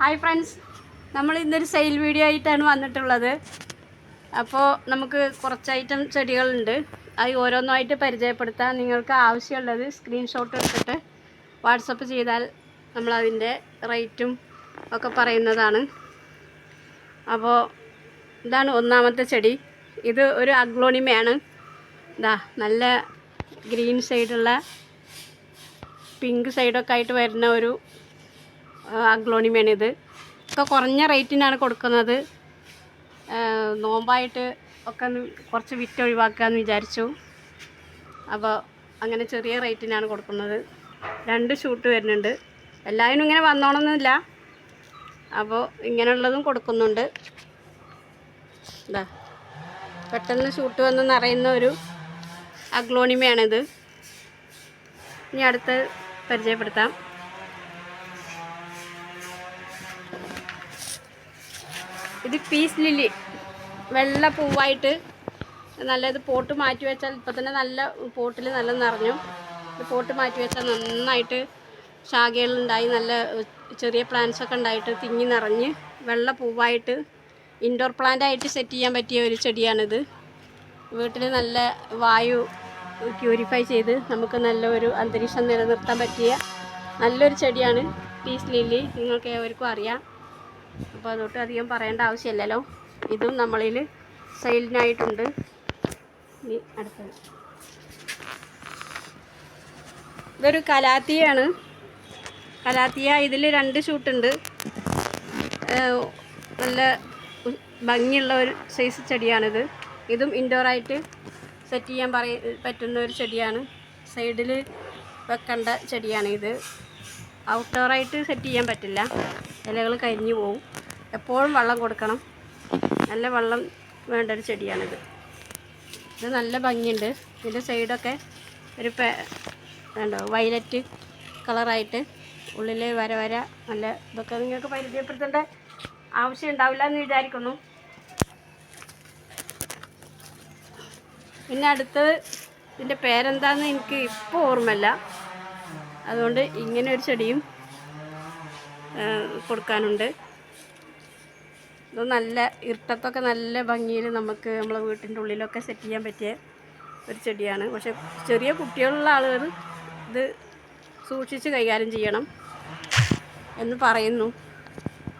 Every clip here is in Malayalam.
ഹായ് ഫ്രണ്ട്സ് നമ്മൾ ഇന്നൊരു സെയിൽ വീഡിയോ ആയിട്ടാണ് വന്നിട്ടുള്ളത്. അപ്പോൾ നമുക്ക് കുറച്ച് ഐറ്റം ചെടികളുണ്ട്. അത് ഓരോന്നായിട്ട് പരിചയപ്പെടുത്താൻ നിങ്ങൾക്ക് ആവശ്യമുള്ളത് സ്ക്രീൻഷോട്ട് എടുത്തിട്ട് വാട്സപ്പ് ചെയ്താൽ നമ്മളതിന്റെ റേറ്റും ഒക്കെ പറയുന്നതാണ്. അപ്പോൾ ഇതാണ് ഒന്നാമത്തെ ചെടി. ഇത് ഒരു അഗ്ലോണിമയാണ്. ഇതാ നല്ല ഗ്രീൻ സൈഡുള്ള പിങ്ക് സൈഡൊക്കെ ആയിട്ട് വരുന്ന ഒരു അഗ്ലോണിമയാണിത് ഒക്കെ കുറഞ്ഞ റേറ്റിനാണ് കൊടുക്കുന്നത്. നോമ്പായിട്ട് ഒക്കെ കുറച്ച് വിറ്റ് ഒഴിവാക്കാമെന്ന് വിചാരിച്ചു. അപ്പോൾ അങ്ങനെ ചെറിയ റേറ്റിനാണ് കൊടുക്കുന്നത്. രണ്ട് ഷൂട്ട് വരുന്നുണ്ട്. എല്ലാവരും ഇങ്ങനെ വന്നോണമെന്നില്ല അപ്പോൾ ഇങ്ങനെയുള്ളതും കൊടുക്കുന്നുണ്ട്. ഇതാ പെട്ടെന്ന് ഷൂട്ട് വന്ന് നിറയുന്ന ഒരു അഗ്ലോണിമയാണിത്. ഇനി അടുത്ത് പരിചയപ്പെടുത്താം. ഇത് പീസ് ലില്ലി വെള്ള പൂവായിട്ട് നല്ല ഇത് പോട്ട് മാറ്റി വെച്ചാൽ ഇപ്പം തന്നെ നല്ല പോട്ടിൽ നല്ല നിറഞ്ഞു. പോട്ട് മാറ്റി വെച്ചാൽ നന്നായിട്ട് ശാഖകളുണ്ടായി നല്ല ചെറിയ പ്ലാന്റ്സ് ഒക്കെ ഉണ്ടായിട്ട് തിങ്ങി നിറഞ്ഞ് വെള്ള പൂവായിട്ട് ഇൻഡോർ പ്ലാന്റ് ആയിട്ട് സെറ്റ് ചെയ്യാൻ പറ്റിയ ഒരു ചെടിയാണിത്. വീട്ടിൽ നല്ല വായു പ്യൂരിഫൈ ചെയ്ത് നമുക്ക് നല്ലൊരു അന്തരീക്ഷം നിലനിർത്താൻ പറ്റിയ നല്ലൊരു ചെടിയാണ് പീസ് ലില്ലി നിങ്ങൾക്ക് ഏവർക്കും അറിയാം. അപ്പോൾ അതൊട്ട് അധികം പറയേണ്ട ആവശ്യമില്ലല്ലോ. ഇതും നമ്മളിൽ സെയിലിനായിട്ടുണ്ട് ഇനി അടുത്തത്. ഇതൊരു കലാത്തിയാണ്. കലാത്തിയ ഇതിൽ രണ്ട് ഷൂട്ടുണ്ട്. നല്ല ഭംഗിയുള്ള ഒരു സൈസ് ചെടിയാണിത്. ഇതും ഇൻഡോറായിട്ട് സെറ്റ് ചെയ്യാൻ പറയ പറ്റുന്ന ഒരു ചെടിയാണ്. സൈഡിൽ വെക്കേണ്ട ചെടിയാണ് ഇത് ഔട്ട്ഡോറായിട്ട് സെറ്റ് ചെയ്യാൻ പറ്റില്ല. ഇലകൾ കരിഞ്ഞു പോവും. എപ്പോഴും വെള്ളം കൊടുക്കണം. നല്ല വെള്ളം വേണ്ട ഒരു ചെടിയാണിത്. ഇത് നല്ല ഭംഗിയുണ്ട്. ഇതിന്റെ സൈഡൊക്കെ ഒരു വേണ്ടോ വയലറ്റ് കളറായിട്ട് ഉള്ളിൽ വര വര നല്ല ഇതൊക്കെ നിങ്ങൾക്ക് പരിചയപ്പെടുത്തേണ്ട ആവശ്യം ഉണ്ടാവില്ല എന്ന് വിചാരിക്കുന്നു. പിന്നെ അടുത്തത് ഇതിന്റെ പേരെന്താണെന്ന് എനിക്ക് ഇപ്പോൾ ഓർമ്മയില്ല. അതുകൊണ്ട് ഇങ്ങനെ ഒരു ചെടിയും കൊടുക്കാനുണ്ട്. ഇത് നല്ല ഇരുട്ടത്തൊക്കെ നല്ല ഭംഗിയിൽ നമുക്ക് നമ്മളെ വീട്ടിന്റെ ഉള്ളിലൊക്കെ സെറ്റ് ചെയ്യാൻ പറ്റിയ ഒരു ചെടിയാണ്. പക്ഷെ ചെറിയ കുട്ടികളുള്ള ആളുകൾ ഇത് സൂക്ഷിച്ച് കൈകാര്യം ചെയ്യണം എന്ന് പറയുന്നു.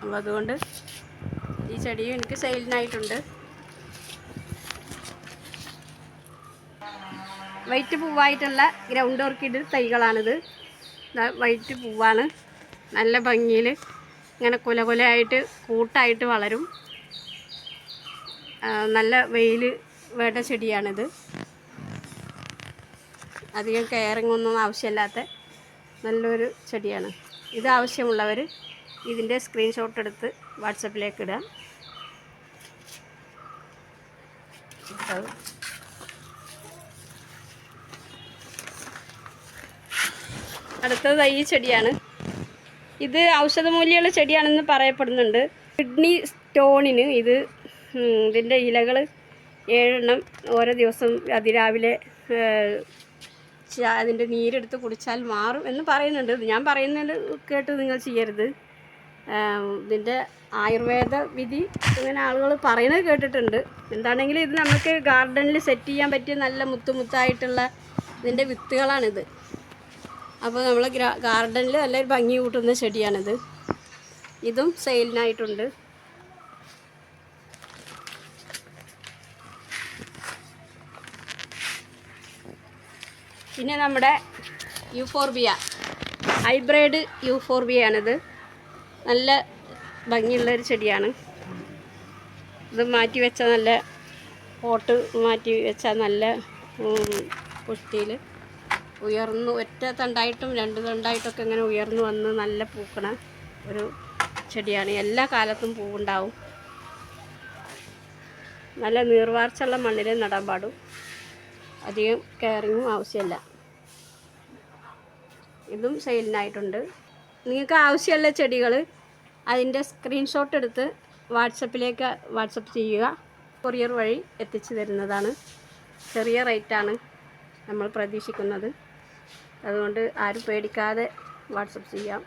അപ്പോൾ അതുകൊണ്ട് ഈ ചെടിയും എനിക്ക് സെയിലിനായിട്ടുണ്ട്. വൈറ്റ് പൂവായിട്ടുള്ള ഗ്രൗണ്ട് ഓർക്കിഡ് തൈകളാണിത്. വൈറ്റ് പൂവാണ്. നല്ല ഭംഗിയിൽ ഇങ്ങനെ കുല കുലയായിട്ട് കൂട്ടായിട്ട് വളരും. നല്ല വെയിൽ വേണ്ട ചെടിയാണിത്. അധികം കെയറിങ് ഒന്നും ആവശ്യമില്ലാത്ത നല്ലൊരു ചെടിയാണ്. ഇത് ആവശ്യമുള്ളവർ ഇതിന്റെ സ്ക്രീൻഷോട്ട് എടുത്ത് വാട്സപ്പിലേക്ക് ഇടുക. അടുത്തത് ഈ ചെടിയാണ്. ഇത് ഔഷധമൂല്യമുള്ള ചെടിയാണെന്ന് പറയപ്പെടുന്നുണ്ട്. കിഡ്നി സ്റ്റോണിന് ഇത് ഇതിന്റെ ഇലകൾ ഏഴെണ്ണം ഓരോ ദിവസം അതിരാവിലെ അതിന്റെ നീരെടുത്ത് കുടിച്ചാൽ മാറും എന്ന് പറയുന്നുണ്ട്. ഞാൻ പറയുന്നത് കേട്ട് നിങ്ങൾ ചെയ്യരുത്. ഇതിന്റെ ആയുർവേദ വിധി ഇങ്ങനെ ആളുകൾ പറയുന്നത് കേട്ടിട്ടുണ്ട്. എന്താണെങ്കിലും ഇത് നമുക്ക് ഗാർഡനിൽ സെറ്റ് ചെയ്യാൻ പറ്റിയ നല്ല മുത്തുമുത്തായിട്ടുള്ള ഇതിന്റെ വിത്തുകളാണിത്. അപ്പോൾ നമ്മൾ ഗാർഡനിൽ നല്ല ഭംഗി കൂട്ടുന്ന ചെടിയാണിത്. ഇതും സെയിലിനായിട്ടുണ്ട്. പിന്നെ നമ്മുടെ യൂഫോർബിയ ഹൈബ്രിഡ് യൂഫോർബിയാണിത് നല്ല ഭംഗിയുള്ള ഒരു ചെടിയാണ്. ഇത് മാറ്റി വെച്ചാൽ നല്ല പോട്ട് മാറ്റി വെച്ചാൽ നല്ല പുഷ്ടിയിൽ ഉയർന്നു ഒറ്റ തണ്ടായിട്ടും രണ്ട് തണ്ടായിട്ടൊക്കെ ഇങ്ങനെ ഉയർന്നു വന്ന് നല്ല പൂക്കണ ഒരു ചെടിയാണ്. എല്ലാ കാലത്തും പൂവുണ്ടാവും. നല്ല നീർവാർച്ചുള്ള മണ്ണിൽ നടാൻ പാടും. അധികം കെയറിങ്ങും ആവശ്യമില്ല. ഇതും സെയിലിനായിട്ടുണ്ട് നിങ്ങൾക്ക് ആവശ്യമുള്ള ചെടികൾ അതിന്റെ സ്ക്രീൻഷോട്ട് എടുത്ത് വാട്സപ്പിലേക്ക് വാട്സപ്പ് ചെയ്യുക. കൊറിയർ വഴി എത്തിച്ചു തരുന്നതാണ്. ചെറിയ റേറ്റാണ് നമ്മൾ പ്രതീക്ഷിക്കുന്നത്. അതുകൊണ്ട് ആരും പേടിക്കാതെ വാട്സപ്പ് ചെയ്യാം.